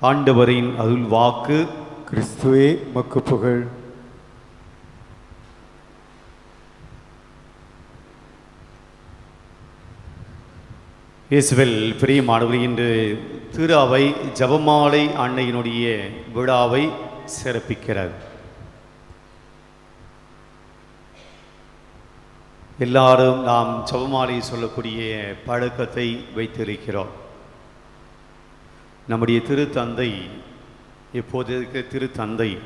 ஆண்டவரின் அருள் வாக்கு கிறிஸ்துவே மக்கு புகழ். இயேசுவில் பிரியமானவர் இன்று திரு அவை ஜபமாலை அன்னையினுடைய விழாவை சிறப்பிக்கிறார். எல்லாரும் நாம் ஜபமாலை சொல்லக்கூடிய பழக்கத்தை வைத்திருக்கிறோம். நம்முடைய திருத்தந்தை இப்போது இருக்கிற திருத்தந்தை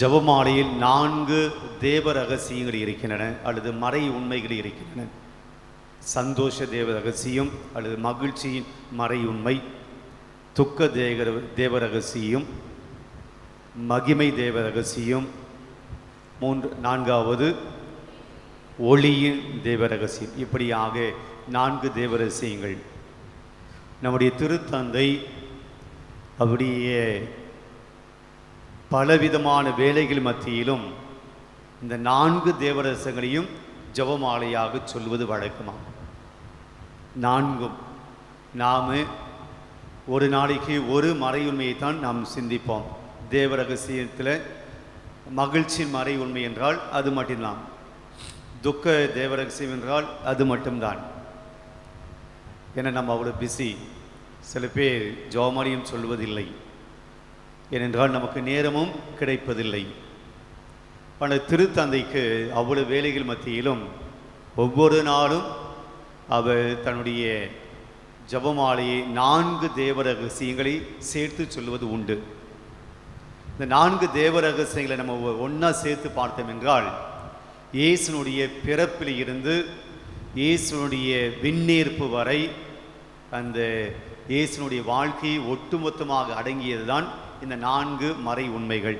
ஜபமாலையில் நான்கு தேவ ரகசியங்கள் இருக்கின்றன அல்லது மறை உண்மைகள் இருக்கின்றன. சந்தோஷ தேவ ரகசியம் அல்லது மகிழ்ச்சியின் மறை உண்மை துக்க தேக தேவ ரகசியம் மகிமை தேவ ரகசியம் மூன்று நான்காவது ஒளியின் தேவ ரகசியம் இப்படியாக நான்கு தேவ ரகசியங்கள் நம்முடைய திருத்தந்தை அப்படியே பலவிதமான வேலைகள் மத்தியிலும் இந்த நான்கு தேவரசங்களையும் ஜபமாலையாக சொல்வது வழக்கமாக நான்கும். நாம் ஒரு நாளைக்கு ஒரு மறையுண்மையை தான் நாம் சிந்திப்போம். தேவ ரகசியத்தில் மகிழ்ச்சியின் மறை உண்மை என்றால் அது மட்டும்தான். துக்க தேவ ரகசியம் என்றால் அது மட்டும்தான். ஏன்னா நம்ம அவ்வளோ பிஸி சில பேர் ஜோமாலியும் சொல்வதில்லை. ஏனென்றால் நமக்கு நேரமும் கிடைப்பதில்லை. ஆனால் திருத்தந்தைக்கு அவ்வளவு வேலைகள் மத்தியிலும் ஒவ்வொரு நாளும் அவர் தன்னுடைய ஜபமாலையை நான்கு தேவ ரகசியங்களை சேர்த்து சொல்வது உண்டு. இந்த நான்கு தேவ ரகசியங்களை நம்ம ஒன்றா சேர்த்து பார்த்தோம் என்றால் இயேசுனுடைய பிறப்பில் இருந்து இயேசுனுடைய விண்ணேற்பு வரை அந்த இயேசுனுடைய வாழ்க்கையை ஒட்டுமொத்தமாக அடங்கியது தான் இந்த நான்கு மறை உண்மைகள்.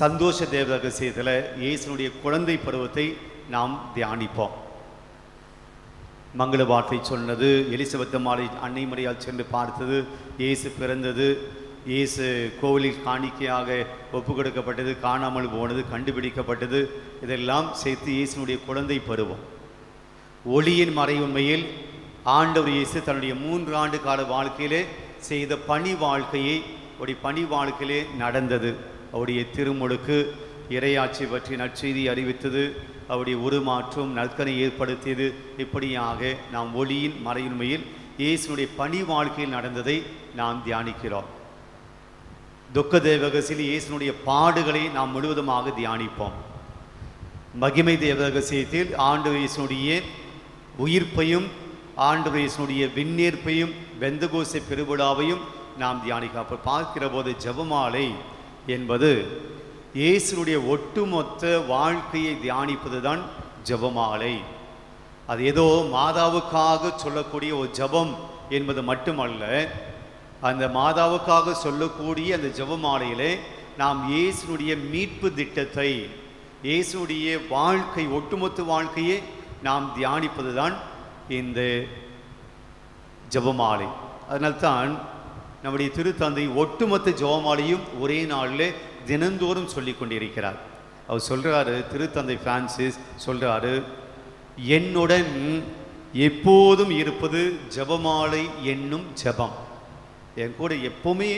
சந்தோஷ தேவ ரகசியத்தில் இயேசுனுடைய குழந்தை பருவத்தை நாம் தியானிப்போம். மங்கள வார்த்தை சொன்னது எலிசபெத் மாலை அன்னை மரியால் சென்று பார்த்தது இயேசு பிறந்தது இயேசு கோவிலில் காணிக்கையாக ஒப்பு கொடுக்கப்பட்டது காணாமல் போனது கண்டுபிடிக்கப்பட்டது இதெல்லாம் சேர்த்து இயேசுனுடைய குழந்தை பருவம். ஒளியின் மறை உண்மையில் ஆண்டவர் இயேசு தன்னுடைய மூன்று ஆண்டு கால வாழ்க்கையிலே செய்த பணி வாழ்க்கையை அவருடைய பணி வாழ்க்கையிலே நடந்தது. அவருடைய திருமுழுக்கு இறையாட்சி பற்றி நற்செய்தி அறிவித்தது. அவருடைய உருமாற்றம் நற்கனை ஏற்படுத்தியது. இப்படியாக நாம் ஒளியின் மறையுண்மையில் இயேசுனுடைய பணி வாழ்க்கையில் நடந்ததை நாம் தியானிக்கிறோம். துக்க தேவகசியில் இயேசுனுடைய பாடுகளை நாம் முழுவதுமாக தியானிப்போம். மகிமை தேவகசியத்தில் ஆண்டு இயேசுனுடைய உயிர்ப்பையும் ஆண்டு இயேசுனுடைய விண்ணேற்பையும் வெந்தகோசை பெருவிழாவையும் நாம் தியானிக்க அப்போ பார்க்கிற போது ஜெபமாலை என்பது இயேசுனுடைய ஒட்டுமொத்த வாழ்க்கையை தியானிப்பது தான் ஜெபமாலை. அது ஏதோ மாதாவுக்காக சொல்லக்கூடிய ஒரு ஜெபம் என்பது மட்டுமல்ல அந்த மாதாவுக்காக சொல்லக்கூடிய அந்த ஜபமாலையிலே நாம் இயேசுனுடைய மீட்பு திட்டத்தை இயேசுடைய வாழ்க்கை ஒட்டுமொத்த வாழ்க்கையை நாம் தியானிப்பது தான் இந்த ஜெபமாலை. அதனால்தான் நம்முடைய திருத்தந்தை ஒட்டுமொத்த ஜெபமாலையும் ஒரே நாளில் தினந்தோறும் சொல்லி கொண்டிருக்கிறார். அவர் சொல்கிறாரு திருத்தந்தை பிரான்சிஸ் சொல்கிறாரு என்னுடன் எப்போதும் இருப்பது ஜெபமாலை என்னும் ஜெபம். என் கூட எப்போவுமே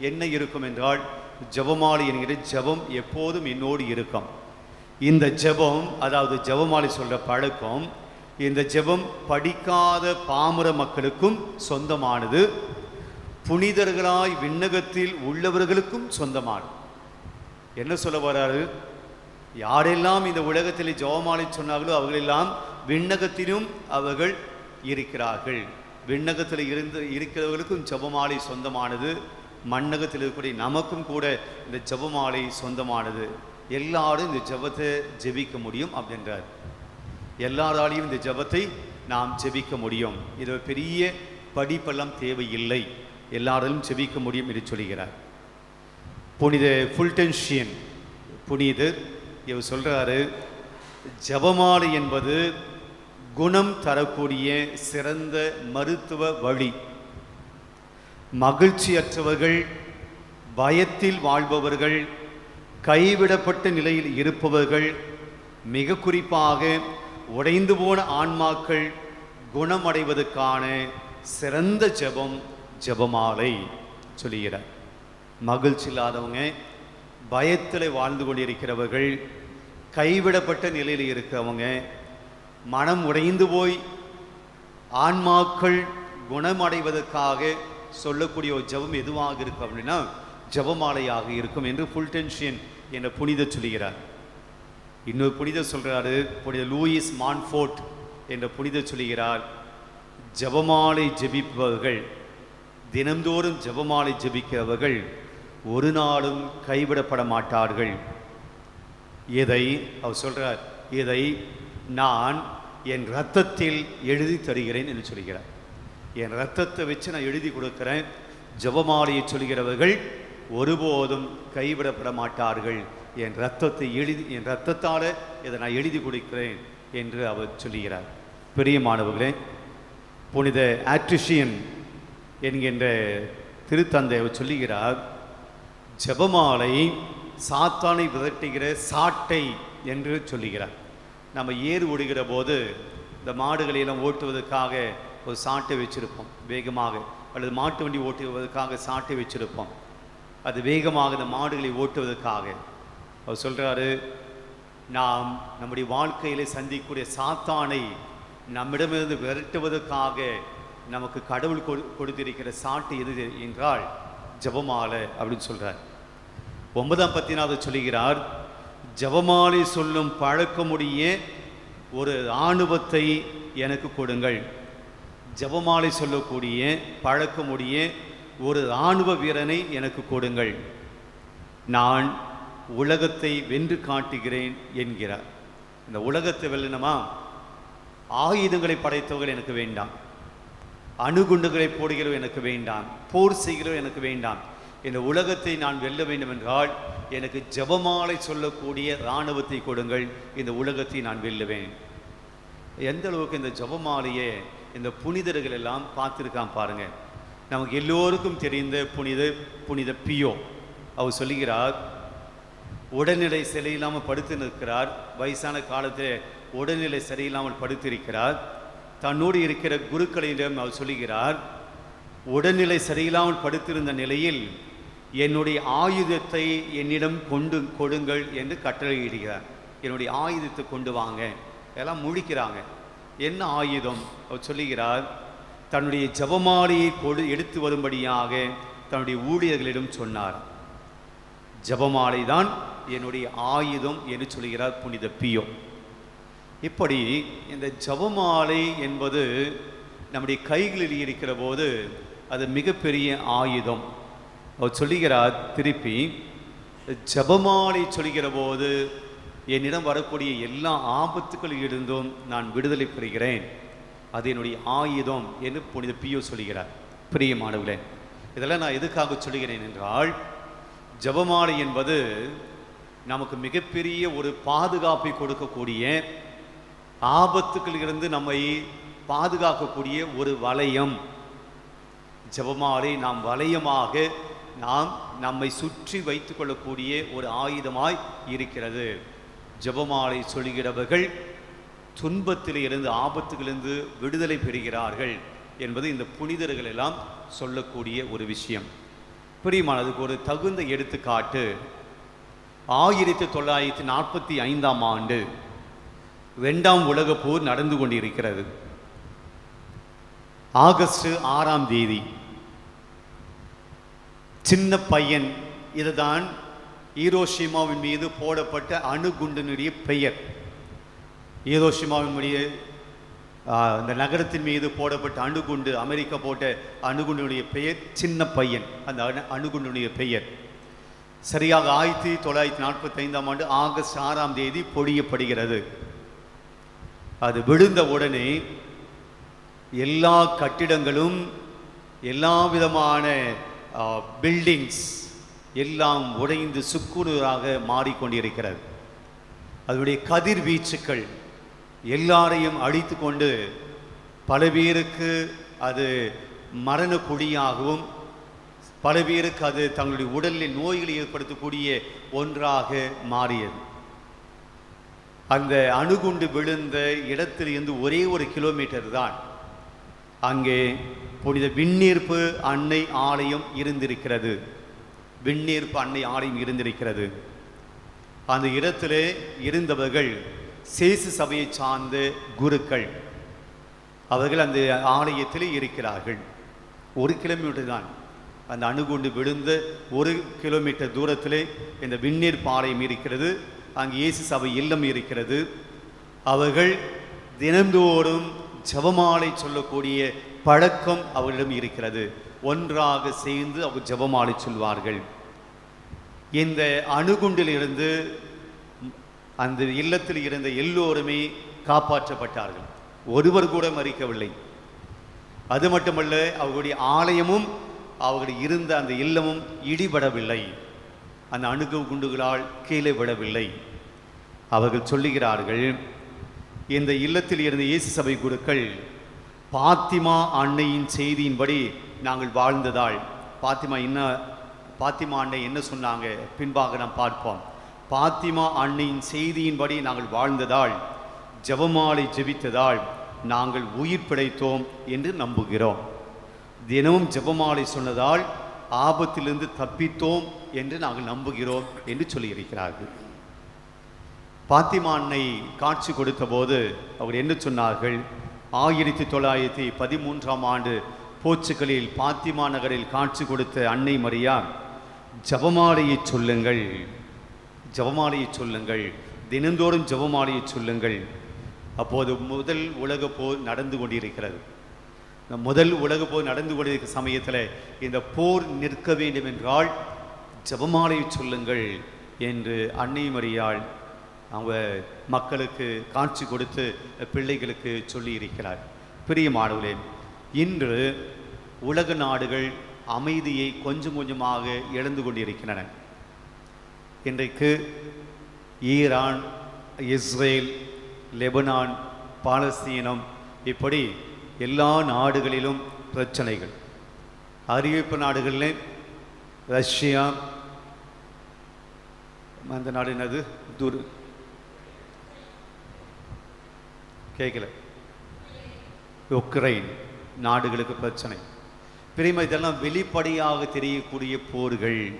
என்ன இருக்கும் என்றால் ஜபமாலை என்கிற ஜெபம் எப்போதும் என்னோடு இருக்கும். இந்த ஜெபம் அதாவது ஜெபமாலை சொல்கிற பழக்கம் இந்த ஜெபம் படிக்காத பாமர மக்களுக்கும் சொந்தமானது. புனிதர்களாய் விண்ணகத்தில் உள்ளவர்களுக்கும் சொந்தமானது. என்ன சொல்ல வர்றாரு யாரெல்லாம் இந்த உலகத்தில் ஜெபமாலை சொன்னார்களோ அவர்களெல்லாம் விண்ணகத்திலும் அவர்கள் இருக்கிறார்கள். விண்ணகத்தில் இருந்து இருக்கிறவர்களுக்கும் ஜெபமாலை சொந்தமானது. மண்ணகத்தில் இருக்கக்கூடிய நமக்கும் கூட இந்த ஜெபமாலை சொந்தமானது. எல்லாரும் இந்த ஜெபத்தை ஜெபிக்க முடியும் அப்படின்றார். எல்லாராலையும் இந்த ஜெபத்தை நாம் ஜெபிக்க முடியும். இது பெரிய படிப்பெல்லாம் தேவையில்லை. எல்லாராலும் ஜெபிக்க முடியும் என்று சொல்கிறார். புனித ஃபுல்டென்ஷியன் புனிதர் இவர் சொல்கிறாரு ஜபமாலை என்பது குணம் தரக்கூடிய சிறந்த மருத்துவ வழி. மகிழ்ச்சியற்றவர்கள் பயத்தில் வாழ்பவர்கள் கைவிடப்பட்ட நிலையில் இருப்பவர்கள் மிக குறிப்பாக உடைந்து போன ஆன்மாக்கள் குணமடைவதற்கான சிறந்த ஜெபம் ஜெபமாலை சொல்லுகிறார். மகிழ்ச்சி இல்லாதவங்க பயத்தில் வாழ்ந்து கொண்டிருக்கிறவர்கள் கைவிடப்பட்ட நிலையில் இருக்கிறவங்க மனம் உடைந்து போய் ஆன்மாக்கள் குணமடைவதற்காக சொல்லக்கூடிய ஒரு ஜெபம் எதுவாக இருக்கும் அப்படின்னா ஜெபமாலையாக இருக்கும் என்று ஃபுல்டென்ஷியன் என்ற புனித சொல்லுகிறார். இன்னொரு புனிதர் சொல்கிறாரு புனித லூயிஸ் மான்ஃபோர்ட் என்ற புனிதர் சொல்கிறார் ஜெபமாலை ஜெபிப்பவர்கள் தினந்தோறும் ஜெபமாலை ஜெபிக்கிறவர்கள் ஒரு நாளும் கைவிடப்பட மாட்டார்கள். இதை அவர் சொல்கிறார் இதை நான் என் ரத்தத்தில் எழுதி தருகிறேன் என்று சொல்கிறார் என் ரத்தத்தை வச்சு நான் எழுதி கொடுக்குறேன். ஜபமாலையை சொல்கிறவர்கள் ஒருபோதும் கைவிடப்பட மாட்டார்கள். என் ரத்தத்தை எழுதி என் ரத்தத்தால் இதை நான் எழுதி கொடுக்கிறேன் என்று அவர் சொல்லுகிறார். பிரியமானவர்களே புனித ஆட்ரிஷியன் என்கின்ற திருத்தந்தை அவர் சொல்லுகிறார் ஜெபமாலை சாத்தானை விரட்டுகிற சாட்டை என்று சொல்லுகிறார். நம்ம ஏர் ஓடுகிற போது இந்த மாடுகளையெல்லாம் ஓட்டுவதற்காக ஒரு சாட்டை வச்சிருப்போம் வேகமாக அல்லது மாட்டு வண்டி ஓட்டுவதற்காக சாட்டை வச்சிருப்போம். அது வேகமாக இந்த மாடுகளை ஓட்டுவதற்காக. அவர் சொல்கிறாரு நாம் நம்முடைய வாழ்க்கையில் சந்திக்கக்கூடிய சாத்தானை நம்மிடமிருந்து விரட்டுவதற்காக நமக்கு கடவுள் கொடு- கொடுத்திருக்கிற சாட்டு எது என்றால் ஜெபமாலை அப்படின்னு சொல்கிறார் ஒன்பதாம் பத்தினாவது சொல்லுகிறார் ஜெபமாலை சொல்லும் பழக்கமுடைய ஒரு ஆணுவத்தை எனக்கு கொடுங்கள். ஜெபமாலை சொல்லக்கூடிய பழக்கமுடைய ஒரு இராணுவ வீரனை எனக்கு கொடுங்கள். நான் உலகத்தை வென்று காட்டுகிறேன் என்கிறார். இந்த உலகத்தை வெல்லணுமா ஆயுதங்களை படைத்தவர்கள் எனக்கு வேண்டாம். அணுகுண்டுகளை போடுகிறவர் எனக்கு வேண்டாம். போர் செய்கிறவர் எனக்கு வேண்டாம். இந்த உலகத்தை நான் வெல்ல வேண்டும் என்றால் எனக்கு ஜெபமாலை சொல்லக்கூடிய இராணுவத்தை கொடுங்கள். இந்த உலகத்தை நான் வெல்லுவேன். எந்த அளவுக்கு இந்த ஜெபமாலையை இந்த புனிதர்கள் எல்லாம் பார்த்துருக்கான் பாருங்கள் நமக்கு எல்லோருக்கும் தெரிந்த புனித புனித பியோ. அவர் சொல்லுகிறார் உடல்நிலை சரியில்லாமல் படுத்து நிற்கிறார். வயசான காலத்தில் உடல்நிலை சரியில்லாமல் படுத்திருக்கிறார். தன்னோடு இருக்கிற குருக்களிடம் அவர் சொல்லுகிறார் உடல்நிலை சரியில்லாமல் படுத்திருந்த நிலையில் என்னுடைய ஆயுதத்தை என்னிடம் கொண்டு கொடுங்கள் என்று கட்டளையிடுகிறார். என்னுடைய ஆயுதத்தை கொண்டு வாங்க. எல்லாம் முழிக்கிறாங்க. என்ன ஆயுதம்? அவர் சொல்லுகிறார் தன்னுடைய ஜபமாலையை கொடு எடுத்து வரும்படியாக தன்னுடைய ஊழியர்களிடம் சொன்னார். ஜபமாலை தான் என்னுடைய ஆயுதம் என்று சொல்கிறார் புனித பியோ. இப்படி இந்த ஜபமாலை என்பது நம்முடைய கைகளில் இருக்கிற போது அது மிகப்பெரிய ஆயுதம். அவர் சொல்லுகிறார் திருப்பி. ஜபமாலை சொல்கிற போது என்னிடம் வரக்கூடிய எல்லா ஆபத்துக்களில் இருந்தும் நான் விடுதலை பெறுகிறேன். அது என்னுடைய ஆயுதம் என்று புனித பியோ சொல்கிறார் பிரியமானவர்களே இதெல்லாம் நான் எதுக்காக சொல்கிறேன் என்றால் ஜபமாலை என்பது நமக்கு மிகப்பெரிய ஒரு பாதுகாப்பை கொடுக்கக்கூடிய ஆபத்துக்களிலிருந்து நம்மை பாதுகாக்கக்கூடிய ஒரு வளையம். ஜெபமாலை நாம் வளையமாக நாம் நம்மை சுற்றி வைத்துக்கொள்ளக்கூடிய ஒரு ஆயுதமாய் இருக்கிறது. ஜெபமாலை சொல்கிறவர்கள் துன்பத்தில் இருந்து ஆபத்துகளிலிருந்து விடுதலை பெறுகிறார்கள் என்பது இந்த புனிதர்கள் எல்லாம் சொல்லக்கூடிய ஒரு விஷயம். பிரியமானதுக்கு ஒரு தகுந்த எடுத்துக்காட்டு. ஆயிரத்தி தொள்ளாயிரத்தி நாற்பத்தி ஐந்தாம் ஆண்டு ரெண்டாம் உலகப் போர் நடந்து கொண்டிருக்கிறது. ஆகஸ்ட் ஆறாம் தேதி சின்ன பையன் இதுதான் ஈரோஷிமாவின் மீது போடப்பட்ட அணுகுண்டினுடைய பெயர். ஈரோஷிமாவின் மீது இந்த நகரத்தின் மீது போடப்பட்ட அணுகுண்டு அமெரிக்கா போட்ட அணுகுண்டினுடைய பெயர் சின்ன பையன். அந்த அணு அணுகுண்டினுடைய பெயர். சரியாக ஆயிரத்தி தொள்ளாயிரத்தி நாற்பத்தி ஐந்தாம் ஆண்டு ஆகஸ்ட் ஆறாம் தேதி பொழியப்படுகிறது. அது விழுந்த உடனே எல்லா கட்டிடங்களும் எல்லா விதமான பில்டிங்ஸ் எல்லாம் உடைந்து சுக்குநூறாக மாறிக்கொண்டிருக்கிறது. அதனுடைய கதிர்வீச்சுக்கள் எல்லாரையும் அழித்து கொண்டு பல பேருக்கு அது மரண குழியாகவும் பல பேருக்கு அது தங்களுடைய உடலில் நோய்களை ஏற்படுத்தக்கூடிய ஒன்றாக மாறியது. அந்த அணுகுண்டு விழுந்த இடத்திலிருந்து ஒரே ஒரு கிலோமீட்டர் தான் அங்கே புனித விண்ணீர்ப்பு அன்னை ஆலயம் இருந்திருக்கிறது. விண்ணீர்ப்பு அன்னை ஆலயம் இருந்திருக்கிறது. அந்த இடத்திலே இருந்தவர்கள் சேசு சபையை சார்ந்த குருக்கள் அவர்கள் அந்த ஆலயத்தில் இருக்கிறார்கள். ஒரு கிலோமீட்டர் தான். அந்த அணுகுண்டு விழுந்த ஒரு கிலோமீட்டர் தூரத்திலே இந்த விண்ணீர் பாளையம் இருக்கிறது அங்கு இயேசு சபை இல்லம் இருக்கிறது. அவர்கள் தினந்தோறும் ஜெபமாலை சொல்லக்கூடிய பழக்கம் அவர்களிடம் இருக்கிறது. ஒன்றாக சேர்ந்து அவர் ஜெபமாலை சொல்வார்கள். இந்த அணுகுண்டிலிருந்து அந்த இல்லத்தில் இருந்த எல்லோருமே காப்பாற்றப்பட்டார்கள். ஒருவர் கூட மறிக்கவில்லை. அது மட்டுமல்ல அவர்களுடைய ஆலயமும் அவர்கள் இருந்த அந்த இல்லமும் இடிபடவில்லை. அந்த அணுகு குண்டுகளால் கீழே விடவில்லை அவர்கள் சொல்லுகிறார்கள் இந்த இல்லத்தில் இருந்த இயேசு சபை குருக்கள் பாத்திமா அன்னையின் செய்தியின்படி நாங்கள் வாழ்ந்ததால் பாத்திமா என்ன பாத்திமா அன்னை என்ன சொன்னாங்க? பின்பாக நாம் பார்ப்போம். பாத்திமா அன்னையின் செய்தியின்படி நாங்கள் வாழ்ந்ததால் ஜெபமாலை ஜெபித்ததால் நாங்கள் உயிர் பிழைத்தோம் என்று நம்புகிறோம். தினமும் ஜெபமாலை சொன்னதால் ஆபத்திலிருந்து தப்பித்தோம் என்று நாங்கள் நம்புகிறோம் என்று சொல்லியிருக்கிறார்கள். பாத்திமா அன்னை காட்சி கொடுத்த போது அவர் என்ன சொன்னார்கள்? ஆயிரத்தி தொள்ளாயிரத்தி பதிமூன்றாம் ஆண்டு போர்ச்சுகலில் பாத்திமா நகரில் காட்சி கொடுத்த அன்னை மரியா ஜபமாலையை சொல்லுங்கள். ஜபமாலையை சொல்லுங்கள். தினந்தோறும் ஜபமாலையை சொல்லுங்கள். அப்போது முதல் உலக போர் நடந்து கொண்டிருக்கிறது. முதல் உலக போர் நடந்து கொண்டிருக்கிற சமயத்தில் இந்த போர் நிற்க வேண்டும் என்றால் ஜபமாலை சொல்லுங்கள் என்று அன்னை மரியாள் அவங்க மக்களுக்கு காட்சி கொடுத்து பிள்ளைகளுக்கு சொல்லி இருக்கிறார் பிரியமானவர்களே இன்று உலக நாடுகள் அமைதியை கொஞ்சம் கொஞ்சமாக இழந்து கொண்டிருக்கின்றன. இன்றைக்கு ஈரான் இஸ்ரேல் லெபனான் பாலஸ்தீனம் இப்படி எல்லா நாடுகளிலும் பிரச்சனைகள். அறிவிப்பு நாடுகளில் ரஷ்யா அந்த நாடு என்னது? துர் கேட்கல உக்ரைன் நாடுகளுக்கு பிரச்சனை. பிரிமை இதெல்லாம் வெளிப்படையாக தெரியக்கூடிய போர்கள்.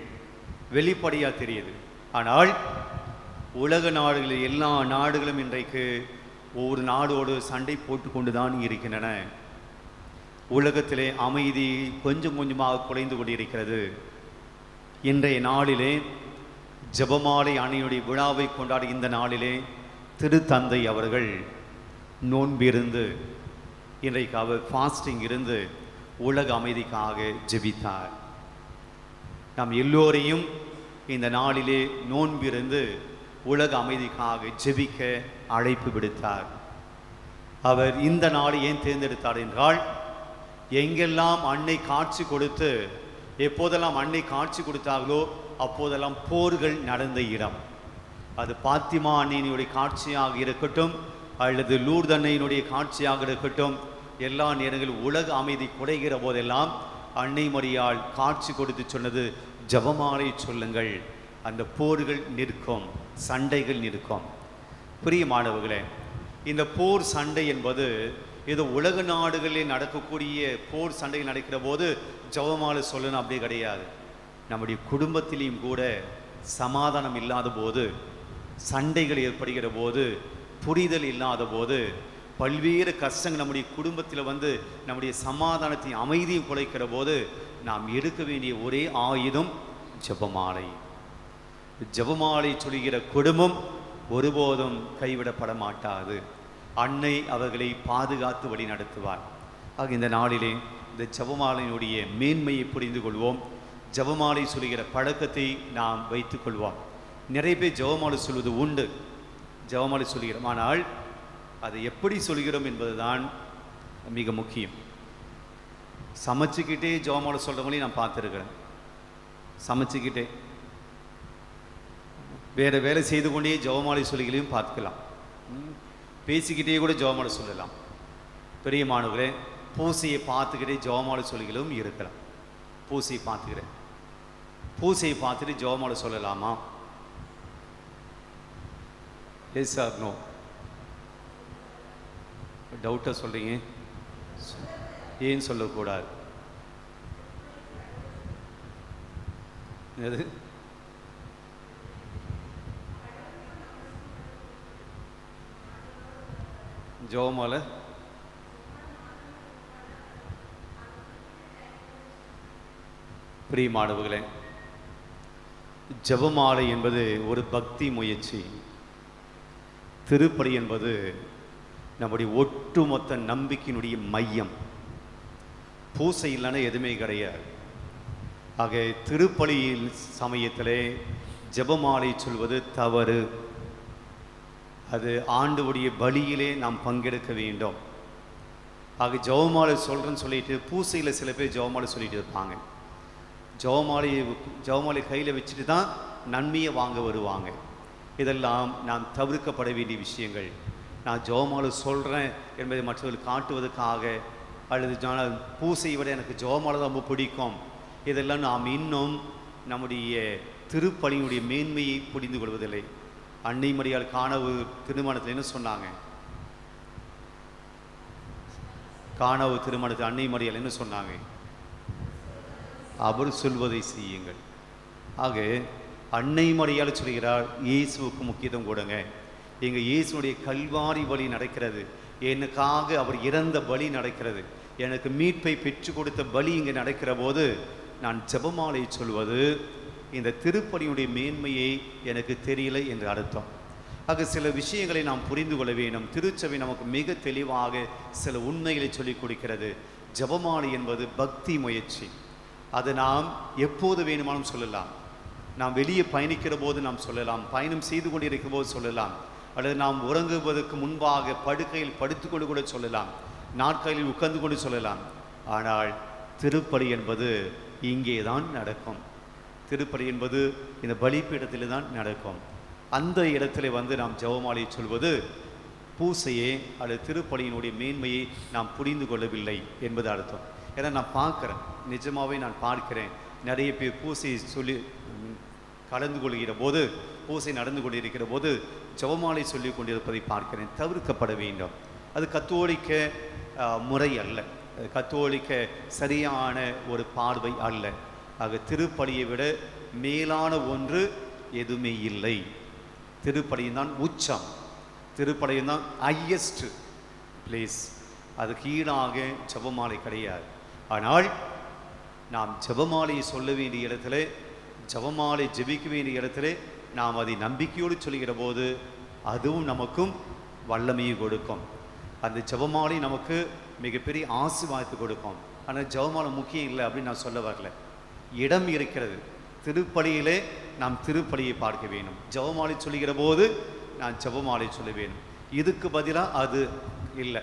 வெளிப்படையாக தெரியுது. ஆனால் உலக நாடுகளில் எல்லா நாடுகளும் இன்றைக்கு ஒவ்வொரு நாடோடு சண்டை போட்டு கொண்டு தான் இருக்கின்றன. உலகத்திலே அமைதி கொஞ்சம் கொஞ்சமாக குறைந்து கொண்டிருக்கிறது. இன்றைய நாளிலே ஜெபமாலை அணையுடைய விழாவை கொண்டாடி இந்த நாளிலே திருத்தந்தை அவர்கள் நோன்பிருந்து இன்றைக்கு அவர் ஃபாஸ்டிங் இருந்து உலக அமைதிக்காக ஜெபித்தார். நாம் எல்லோரையும் இந்த நாளிலே நோன்பிருந்து உலக அமைதிக்காக ஜெபிக்க அழைப்பு விடுத்தார். அவர் இந்த நாளை ஏன் தேர்ந்தெடுத்தார் என்றால் எங்கெல்லாம் அன்னை காட்சி கொடுத்து எப்போதெல்லாம் அன்னை காட்சி கொடுத்தார்களோ அப்போதெல்லாம் போர்கள் நடந்த இடம். அது பாத்திமா அன்னையினுடைய காட்சியாக இருக்கட்டும் அல்லது லூர்து அன்னையினுடைய காட்சியாக இருக்கட்டும் எல்லா நேரங்களிலும் உலக அமைதி குறைகிற போதெல்லாம் அன்னை மரியாள் காட்சி கொடுத்து சொன்னது ஜபமாலை சொல்லுங்கள் அந்த போர்கள் நிற்கும். சண்டைகள் நிற்கும் பிரியமானவர்களே இந்த போர் சண்டை என்பது இது உலக நாடுகளில் நடக்கக்கூடிய போர் சண்டைகள் நடக்கிற போது ஜவமால சொல்லணும் அப்படி கிடையாது. நம்முடைய குடும்பத்திலையும் கூட சமாதானம் இல்லாத போது சண்டைகள் ஏற்படுகிற போது புரிதல் இல்லாத போது பல்வேறு கஷ்டங்கள் நம்முடைய குடும்பத்தில் வந்து நம்முடைய சமாதானத்தையும் அமைதியும் குலைக்கிற போது நாம் எடுக்க வேண்டிய ஒரே ஆயுதம் ஜெபமாலை. ஜெபமாலை சொல்கிற குடும்பம் ஒருபோதும் கைவிடப்பட மாட்டாது அன்னை அவர்களை பாதுகாத்து வழி நடத்துவார். ஆக இந்த நாளிலே இந்த ஜபமாலையினுடைய மேன்மையை புரிந்து கொள்வோம். ஜெபமாலை சொல்கிற பழக்கத்தை நாம் வைத்துக் கொள்வோம். நிறைய பேர் ஜெபமாலை சொல்வது உண்டு. ஜெபமாலை சொல்கிறோம். ஆனால் அதை எப்படி சொல்கிறோம் என்பதுதான் மிக முக்கியம். சமைச்சுக்கிட்டே ஜபமாலை சொல்கிறவங்களையும் நான் பார்த்துருக்குறேன். சமைச்சுக்கிட்டே. வேறு வேலை செய்து கொண்டே ஜெபமாலை சொல்லிகளையும் பார்த்துக்கலாம். ம். பேசிக்கிட்டே கூட ஜெபமாலை சொல்லலாம். பெரிய மாணவர்களே பூசையை பார்த்துக்கிட்டே ஜெபமாலை சொல்லிகளும் இருக்கலாம். பூசையை பார்த்துக்கிறேன். பூசையை பார்த்துட்டு ஜெபமாலை சொல்லலாமா? எஸ் சார் நோ டவுட்டாக சொல்கிறீங்க ஏன் சொல்லக்கூடாது? என்னது? ஜோமால பிரியமானவர்களே ஜெபமாலை என்பது ஒரு பக்தி முயற்சி. திருப்பலி என்பது நம்முடைய ஒட்டுமொத்த நம்பிக்கையினுடைய மையம். பூசை இல்லைன்னா எதுவுமே கிடையாது. ஆக திருப்பலியின் சமயத்திலே ஜெபமாலை சொல்வது தவறு. அது ஆண்டுடைய பலியிலே நாம் பங்கெடுக்க வேண்டும். ஆக ஜவமாலை சொல்கிறேன்னு சொல்லிட்டு பூசையில் சில பேர் ஜவமாலை சொல்லிட்டு இருப்பாங்க. ஜெபமாலையை ஜவமாலை கையில் வச்சுட்டு தான் நன்மையை வாங்க வருவாங்க. இதெல்லாம் நாம் தவிர்க்கப்பட வேண்டிய விஷயங்கள். நான் ஜோமாலை சொல்கிறேன் என்பதை மற்றவர்கள் காட்டுவதற்காக அல்லது ஜா- பூசையை விட எனக்கு ஜோமாலை தான் ரொம்ப பிடிக்கும். இதெல்லாம் நாம் இன்னும் நம்முடைய திருப்பணியுடைய மேன்மையை புரிந்து கொள்வதில்லை. அன்னை மரியாள் காணவு திருமணத்தில் என்ன சொன்னாங்க? காணவு திருமணத்தில் அன்னை மரியாள் என்ன சொன்னாங்க? அவர் சொல்வதை செய்யுங்கள். ஆக அன்னை மரியாள் சொல்கிறார் இயேசுவுக்கு முக்கியத்துவம் கொடுங்க. எங்கள் இயேசுனுடைய கல்வாரி வழி நடக்கிறது. எனக்காக அவர் இறந்த பலி நடக்கிறது. எனக்கு மீட்பை பெற்று கொடுத்த பலி இங்கே நடக்கிற போது நான் ஜெபமாலை சொல்வது இந்த திருப்பலியுடைய மேன்மையை எனக்கு தெரியல என்று அர்த்தம். ஆக சில விஷயங்களை நாம் புரிந்து கொள்ள வேண்டும். திருச்சபை நமக்கு மிக தெளிவாக சில உண்மைகளை சொல்லிக் கொடுக்கிறது. ஜபமாலை என்பது பக்தி முயற்சி. அதை நாம் எப்போது வேணுமானும் சொல்லலாம். நாம் வெளியே பயணிக்கிற போது நாம் சொல்லலாம். பயணம் செய்து கொண்டிருக்கிற போது சொல்லலாம். அல்லது நாம் உறங்குவதற்கு முன்பாக படுக்கையில் படுத்துக்கொண்டு கூட சொல்லலாம். நாட்களில் உட்கார்ந்து கொண்டு சொல்லலாம். ஆனால் திருப்பலி என்பது இங்கே தான் நடக்கும். திருப்பலி என்பது இந்த பலிப்பீடத்தில் தான் நடக்கும். அந்த இடத்துல வந்து நாம் ஜெபமாலையை சொல்வது பூசையே அல்லது திருப்பலியினுடைய மேன்மையை நாம் புரிந்து கொள்ளவில்லை என்பது அர்த்தம். ஏன்னா நான் பார்க்குறேன். நிஜமாகவே நான் பார்க்கிறேன். நிறைய பேர் பூசையை சொல்லி கலந்து கொள்கிற போது பூசை நடந்து கொண்டிருக்கிற போது ஜெபமாலை சொல்லி கொண்டிருப்பதை பார்க்கிறேன். தவிர்க்கப்பட வேண்டும். அது கத்தோலிக்க முறை அல்ல. அது கத்தோலிக்க சரியான ஒரு பார்வை அல்ல. ஆக திருப்பலியை விட மேலான ஒன்று எதுவுமே இல்லை. திருப்பலியும் தான் உச்சம். திருப்பலியும் தான் ஹையஸ்ட் பிளேஸ் அதுக்கு கீழாக ஜெபமாலை கிடையாது. ஆனால் நாம் ஜெபமாலையை சொல்ல வேண்டிய இடத்துல ஜெபமாலை ஜெபிக்க வேண்டிய இடத்துல நாம் அதை நம்பிக்கையோடு சொல்கிற போது அதுவும் நமக்கும் வல்லமையை கொடுக்கும். அந்த ஜெபமாலை நமக்கு மிகப்பெரிய ஆசீர்வாதத்தை கொடுக்கும். ஆனால் ஜெபமாலை முக்கியம் இல்லை அப்படின்னு நான் சொல்ல வரல. இடம் இருக்கிறது. திருப்பலியிலே நாம் திருப்பலியை பார்க்க வேண்டும். ஜெபமாலை சொல்லுகிற போது நான் ஜபமாலை சொல்ல வேண்டும். இதுக்கு பதிலாக அது இல்லை.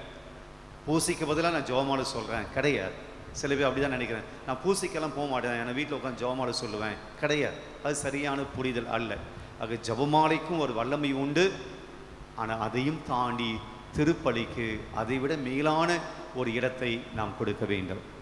பூசிக்கு பதிலாக நான் ஜெபமாலை சொல்கிறேன் கிடையாது. சில பேர் அப்படி தான் நினைக்கிறேன். நான் பூசிக்கெல்லாம் போக மாட்டேன். என் வீட்டில் உட்காந்து ஜபமாலை சொல்லுவேன். கிடையாது. அது சரியான புரிதல் அல்ல. ஆக ஜெபமாலைக்கும் ஒரு வல்லமை உண்டு. ஆனால் அதையும் தாண்டி திருப்பலிக்கு அதைவிட மேலான ஒரு இடத்தை நாம் கொடுக்க வேண்டும்.